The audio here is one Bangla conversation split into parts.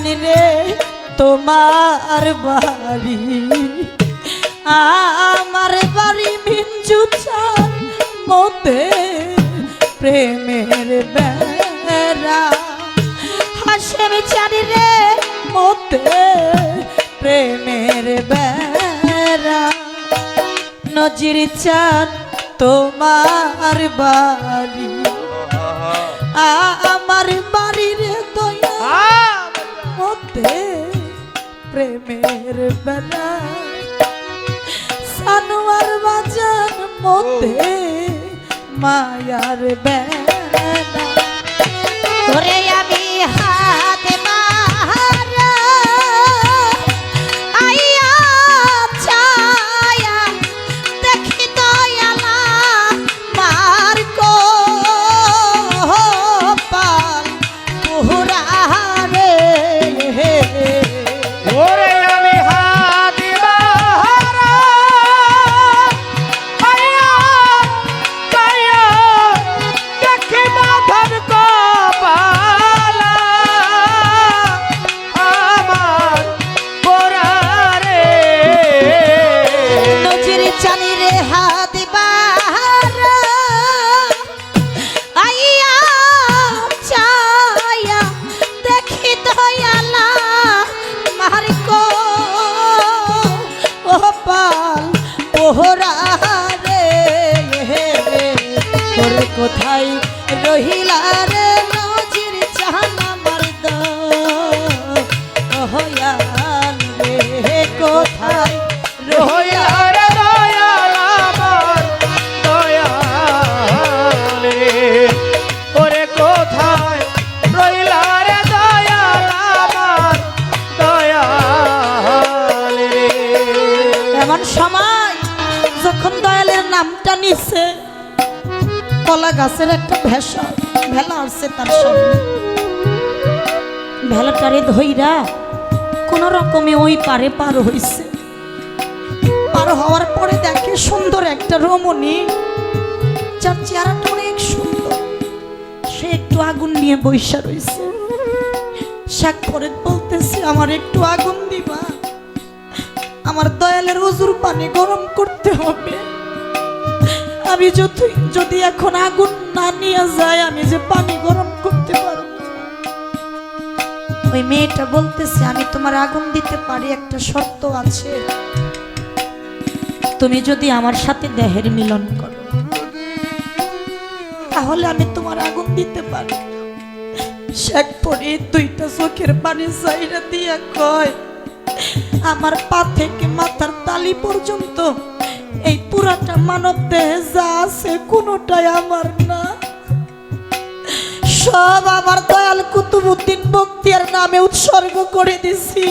চানি রে তোমার বাড়ি। আমার বাড়ি মিঞ্জু চান মতে প্রেমের বেড়া। হাসেম চানি রে মতে প্রেমের বেড়া। নজির চান তোমার বাড়ি। আমার বাড়ির দয়া। মতে প্রেমের বেলা। সানোয়ার বাজান মতে মায়ার বেলা। ধরে আমি হাত কোথায় রহিলা গাছের একটা ভেসা ভেলা আসছে তার সামনে। ভেলাটারে ধইরা কোন রকমে ওই পারে পার হইছে। পার হওয়ার পরে দেখে সুন্দর একটা রমণী। যার চেহারাটা অনেক সুন্দর। সে একটু আগুন নিয়ে বৈশা রইছে। শাক পরে বলতেছে, আমার একটু আগুন দিবা। আমার দয়ালের অজুর পানি গরম করতে হবে। আমি যদি এখন আগুন না নিয়ে যায়, আমি যে পানি গরম করতে পারব ওই মেয়েটা বলতেছে, আমি তোমার আগুন দিতে পারি, একটা শর্ত আছে। তুমি যদি আমার সাথে দেহের মিলন করো, তাহলে আমি তোমার আগুন দিতে পারি শেখ পরে, দুইটা চোখের পানি চাইরা দিয়া কয়, আমার পা থেকে মাথার তালি পর্যন্ত এই পুরাটা মানব দেহে যা আছে, কোনোটাই আমার না। সব আমার দয়াল কুতুবুদ্দিন বক্তিয়ার নামে উৎসর্গ করে দিছি।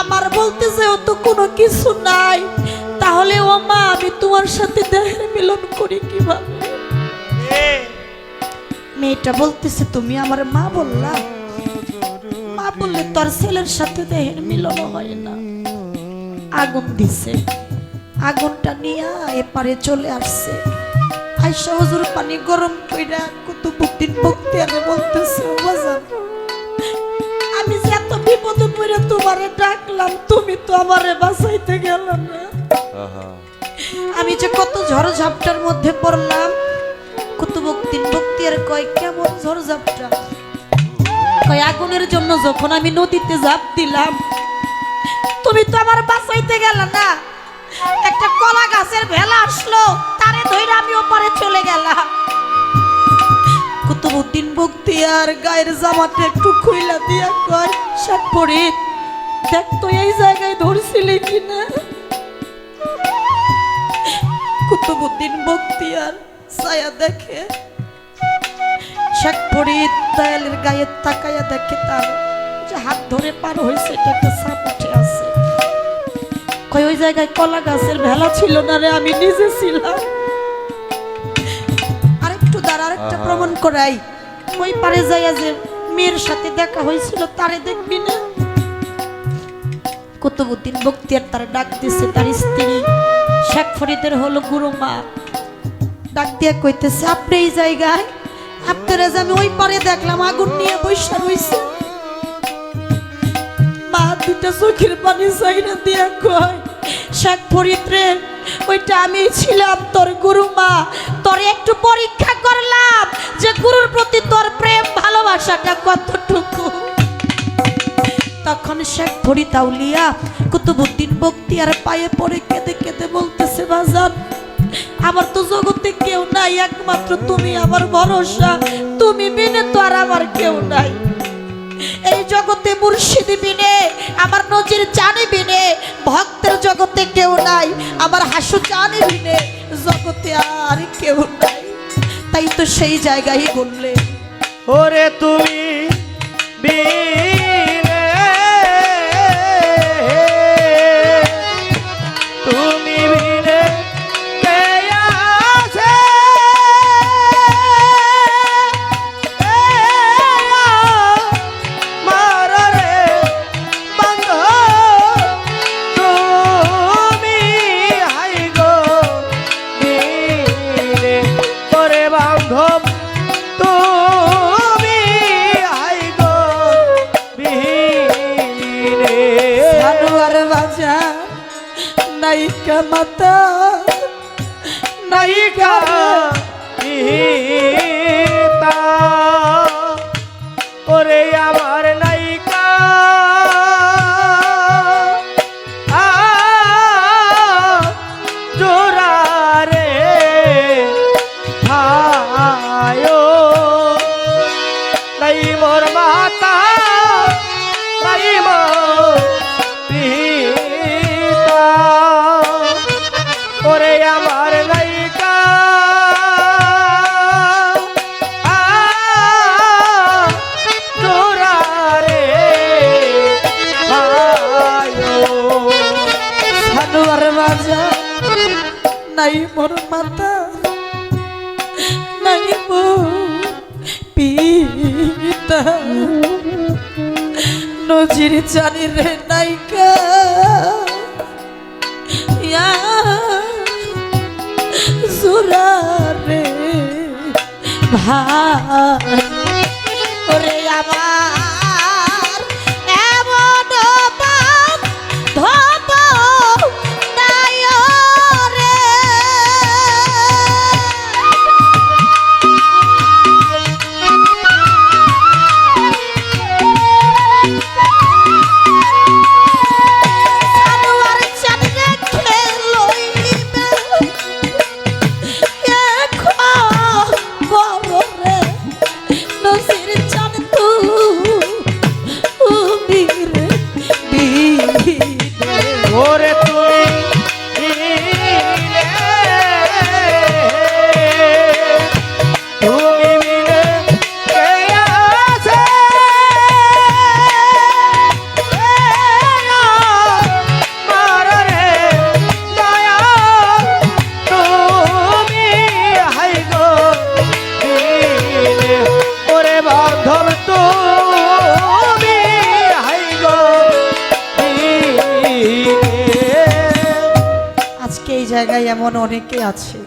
আমার বলতে যেহেতু কোনো কিছু নাই, তাহলে ও মা, আমি তোমার সাথে দেহের মিলন করি কীভাবে? মেয়েটা বলতেছে, তুমি আমার মা বললা? মা বললে, তোর ছেলের সাথে দেহের মিলন হয় না। আগুন দিছে। আগুনটা নিয়ে এপারে চলে আসছে। আইসা হুজুর পানি গরম কইরা কুতুবুদ্দিন বক্তিয়ারে বলতেছে "ও বাজান, আমি যে এত বিপদে পড়ে তোমারে ডাকলাম তুমি তো আমারে বাঁচাইতে গেল না। আমি যে কত ঝড় ঝাপটার মধ্যে পড়লাম কুতুবুদ্দিন আর কয় কেমন ঝড় ঝাপটা কয় আগুনের জন্য যখন আমি নদীতে ঝাঁপ দিলাম তুমি তো আমার বাঁচাইতে গেল না। একটা কলা গাছের ভেলা আসলো, তারে ধইরা আমি ওপারে চলে গেলাম। কুতুবুদ্দিন বক্তিয়ার গায়ের জামাটা একটু খুইলা দিয়া কয় শাক পড়ি দেখ তো এই জায়গায় ধরছিলি কিনা? কুতুবুদ্দিন বক্তিয়ার ছায়া দেখে। শাক পড়ি দয়ালের গায়ে তাকায়া দেখে তার যে হাত ধরে পার হয়েছে এটা একটা সাপ উঠে কই ওই জায়গায় কলা গাছের ভেলা ছিল না রে আমি নিজে ছিলাম। আরেকটু দাঁড়া আরেকটা প্রমাণ করাই। ওই পারে যাইয়া যে মেয়ের সাথে দেখা হয়েছিল তারে দেখবি না? কুতুবুদ্দিন বক্তিয়ার তার ডাক দিছে তার স্ত্রী শেখ ফরিদের হলো গুরুমা ডাক দিয়া কইতেছে আপনি এই জায়গায় আপনারা যে আমি ওই পারে দেখলাম আগুন নিয়ে বৈশা রইছে। দুটা চোখের পানি চাইনা দিয়া কয়। শেখ ফরিদ রে ওইটা আমি ছিলাম তোর গুরু মা। তোর একটু পরীক্ষা করলাম যে গুরুর প্রতি তোর প্রেম ভালোবাসাটা কতটুকু। তখন শেখ ফরিদ আউলিয়া কুতুবুদ্দিন আর পায়ে পড়ে কেঁদে কেঁদে বলতেছে, বাজান, আমার তো জগতে কেউ নাই, একমাত্র তুমি আমার ভরসা। তুমি বিনে তো আর আমার কেউ নাই। এই জগতে মুর্শিদি বিনে, আমার নজির জানি বিনে, ভক্তের জগতে কেউ নাই, আমার হাসু জানি বিনে, জগতে আর কেউ নাই। তাই তো সেই জায়গায় বললে, ওরে তুমি বাজা নাইকা মাতা নায়িকা ওরে আমার নজির জানি রে নাইকা ইয়া রে ভাই। আজকে এই জায়গায় এমন অনেকে আছে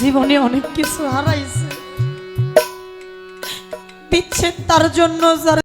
জীবনে অনেক কিছু হারাইছে। বিচ্ছেদ তার জন্য যার